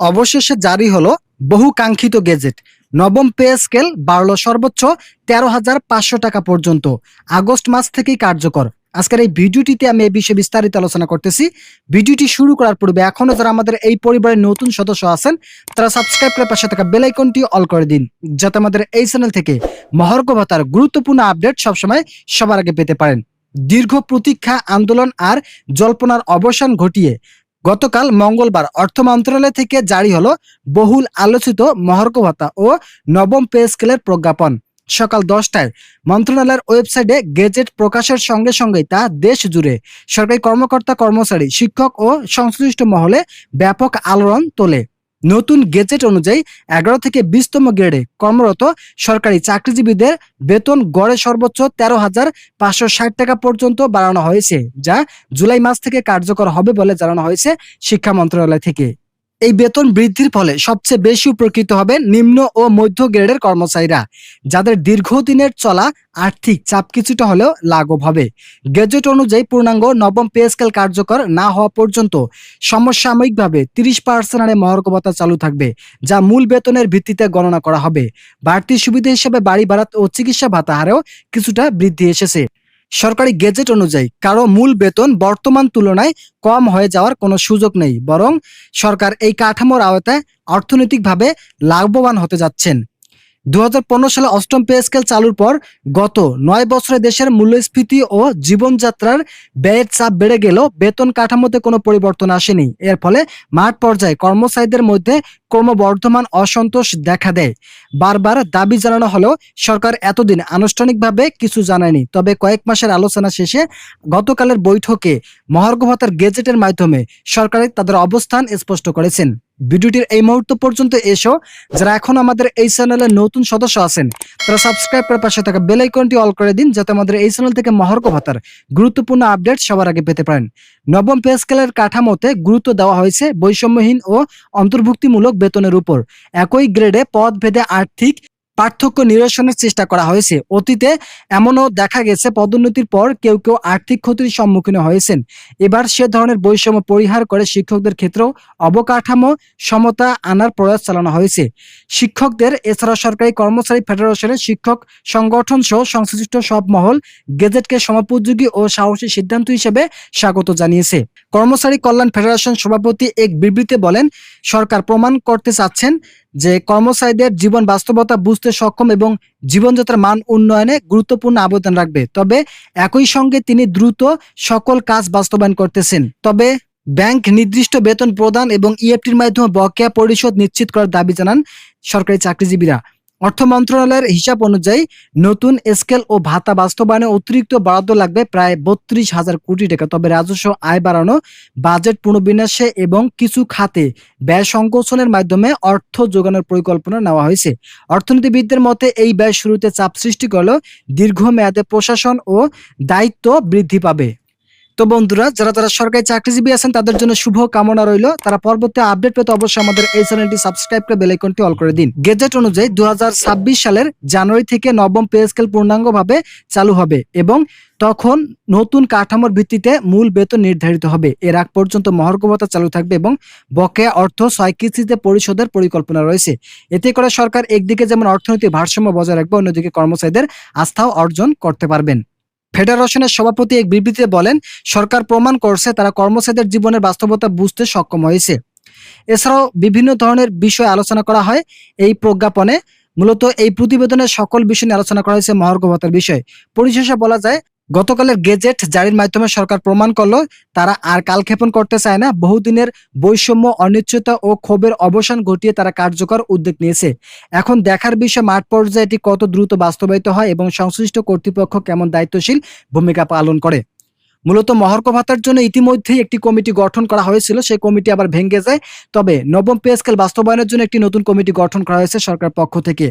অবশেষে জারি হলো বহু কাঙ্ক্ষিত গেজেট। নবম পে স্কেল বাড়লো সর্বোচ্চ তেরো হাজার পাঁচশো টাকা পর্যন্ত। আগস্ট মাস থেকেই কার্যকর। আজকের এই ভিডিওটিতে আমি এই বিষয়ে বিস্তারিত আলোচনা করতেছি। ভিডিওটি শুরু করার পূর্বে এখনও যারা আমাদের এই পরিবারের নতুন সদস্য আছেন, তারা সাবস্ক্রাইব করে পাশে থাকা বেল আইকনটি অল করে দিন, যাতে আমাদের এই চ্যানেল থেকে মহার্ঘ ভাতার গুরুত্বপূর্ণ আপডেট সবসময় সবার আগে পেতে পারেন। দীর্ঘ প্রতীক্ষা, আন্দোলন আর জল্পনার অবসান ঘটিয়ে গতকাল মঙ্গলবার অর্থ মন্ত্রণালয় থেকে জারি হলো বহুল আলোচিত মহর্ক ভাতা ও নবম পে স্কেলের প্রজ্ঞাপন। সকাল দশটায় মন্ত্রণালয়ের ওয়েবসাইটে গেজেট প্রকাশের সঙ্গে সঙ্গেই তা দেশ জুড়ে সরকারি কর্মকর্তা কর্মচারী, শিক্ষক ও সংশ্লিষ্ট মহলে ব্যাপক আলোড়ন তোলে। নতুন গেজেট অনুযায়ী এগারো থেকে বিশতম গ্রেডে কর্মরত সরকারি চাকরিজীবীদের বেতন গড়ে সর্বোচ্চ তেরো হাজার পাঁচশো ষাট টাকা পর্যন্ত বাড়ানো হয়েছে, যা জুলাই মাস থেকে কার্যকর হবে বলে জানানো হয়েছে শিক্ষা মন্ত্রণালয় থেকে। এই বেতন বৃদ্ধির ফলে সবচেয়ে বেশি উপকৃত হবে নিম্ন ও মধ্য গ্রেডের কর্মচারীরা, যাদের দীর্ঘদিনের চলা আর্থিক চাপ কিছুটা হলেও লাঘব হবে। গেজেট অনুযায়ী পূর্ণাঙ্গ নবম পে স্কেল কার্যকর না হওয়া পর্যন্ত সমসাময়িকভাবে তিরিশ পার্সেন্ট হারে মহার্ঘ চালু থাকবে, যা মূল বেতনের ভিত্তিতে গণনা করা হবে। বাড়তি সুবিধা হিসেবে বাড়ি ভাড়া ও চিকিৎসা ভাতা হারেও কিছুটা বৃদ্ধি এসেছে। সরকারি গেজেট অনুযায়ী কারও মূল বেতন বর্তমান তুলনায় কম হয়ে যাওয়ার কোনো সুযোগ নেই, বরং সরকার এই কাঠামোর আওতায় অর্থনৈতিকভাবে লাভবান হতে যাচ্ছেন। দু হাজার পনেরো সালে অষ্টম পে স্কেল চালুর পর গত নয় বছরে দেশের মূল্যস্ফীতি ও জীবনযাত্রার ব্যয়ের চাপ বেড়ে গেলেও বেতন কাঠামোতে কোনো পরিবর্তন আসেনি। এর ফলে মাঠ পর্যায়ে কর্মচারীদের মধ্যে ক্রমবর্ধমান অসন্তোষ দেখা দেয়। বারবার দাবি জানানো হলেও সরকার এতদিন আনুষ্ঠানিকভাবে কিছু জানায়নি। তবে কয়েক মাসের আলোচনা শেষে গতকালের বৈঠকে মহার্ঘ ভাতার গেজেটের মাধ্যমে সরকার তাদের অবস্থান স্পষ্ট করেছেন। ভিডিওটির এই মুহূর্ত পর্যন্ত এসো। যারা এখন আমাদের এই চ্যানেলে নতুন সদস্য আছেন, তারা সাবস্ক্রাইব করে পাশে থাকা বেল আইকনটি অল করে দিন, যাতে আমাদের এই চ্যানেল থেকে মহর্ক ভাতার গুরুত্বপূর্ণ আপডেট সবার আগে পেতে পারেন। নবম পে স্কেলের কাঠামোতে গুরুত্ব দেওয়া হয়েছে বৈষম্যহীন ও অন্তর্ভুক্তিমূলক বেতনের উপর। একই গ্রেডে পদ ভেদে আর্থিক পার্থক্য নিরসনের চেষ্টা করা হয়েছে। অতীতে এমনও দেখা গেছে, পদোন্নতির পর কেউ কেউ আর্থিক ক্ষতির সম্মুখীন হয়েছেন। এবার সে ধরনের বৈষম্য পরিহার করে শিক্ষকদের ক্ষেত্রেও অবকাঠামো সমতা আনার প্রয়াস চালানো হয়েছে। শিক্ষকদের এছাড়া সরকারি কর্মচারী ফেডারেশনের শিক্ষক সংগঠন সহ সংশ্লিষ্ট সব মহল গেজেটকে সমপোযোগী ও সাহসী সিদ্ধান্ত হিসেবে স্বাগত জানিয়েছে। কর্মচারী কল্যাণ ফেডারেশন সভাপতি এক বিবৃতিতে বলেন, সরকার প্রমাণ করতে চাচ্ছেন যে কর্মচারীদের জীবন বাস্তবতা বুঝতে সক্ষম এবং জীবনযাত্রার মান উন্নয়নে গুরুত্বপূর্ণ অবদান রাখবে। তবে একই সঙ্গে তিনি দ্রুত সকল কাজ বাস্তবায়ন করতেছেন। তবে ব্যাংক নির্দিষ্ট বেতন প্রদান এবং ইএফটির মাধ্যমে বকেয়া পরিশোধ নিশ্চিত করার দাবি জানান সরকারি চাকরিজীবীরা। অর্থ মন্ত্রণালয়ের হিসাব অনুযায়ী নতুন স্কেল ও ভাতা বাস্তবায়নে অতিরিক্ত বরাদ্দ লাগবে প্রায় বত্রিশ হাজার কোটি টাকা। তবে রাজস্ব আয় বাড়ানো, বাজেট পুনর্বিন্যাসে এবং কিছু খাতে ব্যয় সংকোচনের মাধ্যমে অর্থ যোগানোর পরিকল্পনা নেওয়া হয়েছে। অর্থনীতিবিদদের মতে, এই ব্যয় শুরুতে চাপ সৃষ্টি করলেও দীর্ঘমেয়াদে প্রশাসন ও দায়িত্ব বৃদ্ধি পাবে। তো বন্ধুরা, যারা যারা সরকারি চাকরিজীবী আছেন, তাদের জন্য শুভ কামনা রইল। তারা পরবর্তী আপডেট পেতে অবশ্যই আমাদের এই চ্যানেলটি সাবস্ক্রাইব করে বেল আইকনটি অল করে দিন। গেজেট অনুযায়ী দু হাজার ছাব্বিশ সালের জানুয়ারি থেকে নবম পে স্কেল পূর্ণাঙ্গভাবে চালু হবে এবং তখন নতুন কাঠামোর ভিত্তিতে মূল বেতন নির্ধারিত হবে। এর আগ পর্যন্ত মহার্ঘ ভাতা চালু থাকবে এবং বকেয়া অর্থ ছয় কিস্তিতে পরিশোধের পরিকল্পনা রয়েছে। এতে করে সরকার একদিকে যেমন অর্থনৈতিক ভারসাম্য বজায় রাখবে, অন্যদিকে কর্মচারীদের আস্থাও অর্জন করতে পারবেন। ফেডারেশনের সভাপতি এক বিবৃতিতে বলেন, সরকার প্রমাণ করছে তারা কর্মচারীদের জীবনের বাস্তবতা বুঝতে সক্ষম হয়েছে। এছাড়াও বিভিন্ন ধরনের বিষয় আলোচনা করা হয়। এই প্রজ্ঞাপনে মূলত এই প্রতিবেদনের সকল বিষয় নিয়ে আলোচনা করা হয়েছে মহার্ঘ ভাতার বিষয়। পরিশেষে বলা যায় গতকালের গেজেট জারির মাধ্যমে সরকার প্রমাণ করল, তারা আর কালক্ষেপণ করতে চায় না। বহুদিনের বৈষম্য, অনিশ্চয়তা ও ক্ষোভের অবসান ঘটিয়ে তারা কার্যকর উদ্যোগ নিয়েছে। এখন দেখার বিষয়, মাঠ পর্যায়ে এটি কত দ্রুত বাস্তবায়িত হয় এবং সংশ্লিষ্ট কর্তৃপক্ষ কেমন দায়িত্বশীল ভূমিকা পালন করে? মূলত মহর্ক ভাতার জন্য ইতিমধ্যেই একটি কমিটি গঠন করা হয়েছিল। সেই কমিটি আবার ভেঙে যায়। তবে নবম পে স্কেল বাস্তবায়নের জন্য একটি নতুন কমিটি গঠন করা হয়েছে সরকার পক্ষ থেকে।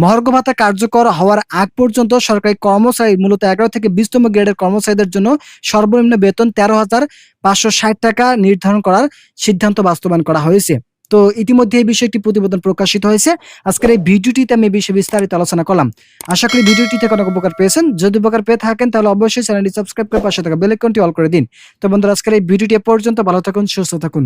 মহার্ঘ ভাতা কার্যকর হওয়ার আগ পর্যন্ত সরকারি কর্মচারী মূলত এগারো থেকে বিশতম গ্রেডের কর্মচারীদের জন্য সর্বনিম্ন বেতন তেরো হাজার পাঁচশো ষাট টাকা নির্ধারণ করার সিদ্ধান্ত বাস্তবায়ন করা হয়েছে। তো ইতিমধ্যে এই বিষয়ে একটি প্রতিবেদন প্রকাশিত হয়েছে। আজকের এই ভিডিওটিতে আমি এই বিষয়ে বিস্তারিত আলোচনা করলাম। আশা করি ভিডিওটি থেকে অনেক উপকার পেয়েছেন। যদি উপকার পেয়ে থাকেন, তাহলে অবশ্যই চ্যানেলটি সাবস্ক্রাইব করে পাশে থাকা বেল অল করে দিন। তো বন্ধুরা, আজকের এই ভিডিওটি পর্যন্ত। ভালো থাকুন, সুস্থ থাকুন।